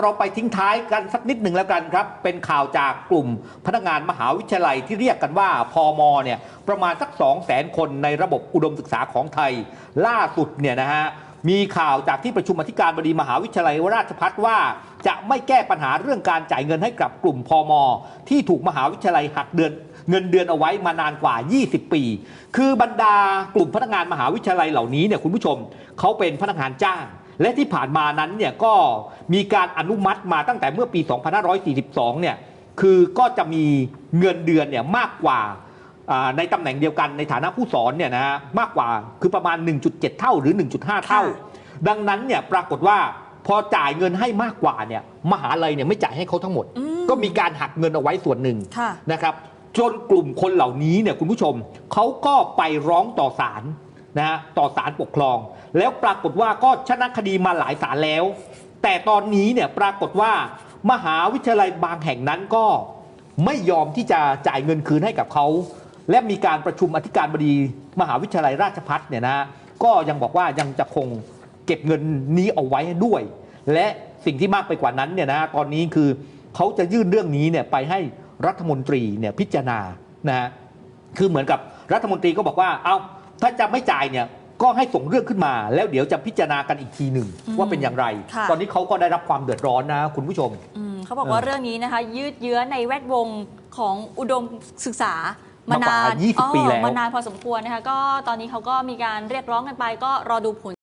เราไปทิ้งท้ายกันสักนิดหนึ่งแล้วกันครับ เป็นข่าวจากกลุ่มพนักงานมหาวิทยาลัยที่เรียกกันว่าพอมเนี่ยประมาณสัก 2 0 0แสนคนในระบบอุดมศึกษาของไทย ล่าสุดเนี่ยนะฮะมีข่าวจากที่ประชุมอธิการบดีมหาวิทยาลัยวราชภัฏว่า จะไม่แก้ปัญหาเรื่องการจ่ายเงินให้กับกลุ่มพอมที่ถูกมหาวิทยาลัยหักเดือนเงินเดือนเอาไว้มานานกว่า 20 ปี คือบรรดากลุ่มพนักงานมหาวิทยาลัยเหล่านี้เนี่ยคุณผู้ชมเขาเป็นพนักงานจ้าง และที่ผ่านมานั้นเนี่ยก็มีการอนุมัติมาตั้งแต่เมื่อปี 2542 เนี่ยคือก็จะมีเงินเดือนเนี่ยมากกว่าอ่าในตำแหน่งเดียวกันในฐานะผู้สอนเนี่ยนะฮะมากกว่าคือประมาณ 1.7 เท่าหรือ 1.5 เท่าค่ะดังนั้นเนี่ยปรากฏว่าพอจ่ายเงินให้มากกว่าเนี่ยมหาลัยเนี่ยไม่จ่ายให้เขาทั้งหมดอืมก็มีการหักเงินเอาไว้ส่วนหนึ่งค่ะนะครับจนกลุ่มคนเหล่านี้เนี่ยคุณผู้ชมเขาก็ไปร้องต่อศาล นะฮะต่อศาลปกครอง แล้วปรากฏว่าก็ชนะคดีมาหลายศาลแล้ว แต่ตอนนี้เนี่ยปรากฏว่ามหาวิทยาลัยบางแห่งนั้นก็ไม่ยอมที่จะจ่ายเงินคืนให้กับเขา และมีการประชุมอธิการบดีมหาวิทยาลัยราชพัฒเนี่ยนะฮะก็ยังบอกว่ายังจะคงเก็บเงินนี้เอาไว้ด้วย และสิ่งที่มากไปกว่านั้นเนี่ยนะตอนนี้คือเขาจะยื่นเรื่องนี้เนี่ยไปให้รัฐมนตรีเนี่ยพิจารณานะฮะคือเหมือนกับรัฐมนตรีก็บอกว่าเอา ถ้าจะไม่จ่ายเนี่ยก็ให้ส่งเรื่องขึ้นมา แล้วเดี๋ยวจะพิจารณากันอีกทีหนึ่งอืมว่าเป็นอย่างไรค่ะตอนนี้เขาก็ได้รับความเดือดร้อนนะคุณผู้ชมอืมเขาบอกว่าเออเรื่องนี้นะคะ ยืดเยื้อในแวดวงของอุดมศึกษามามมากว่านาน20ปีแล้วมานานพอสมควรนะคะก็ตอนนี้เขาก็มีการเรียกร้องกันไปก็รอดูผล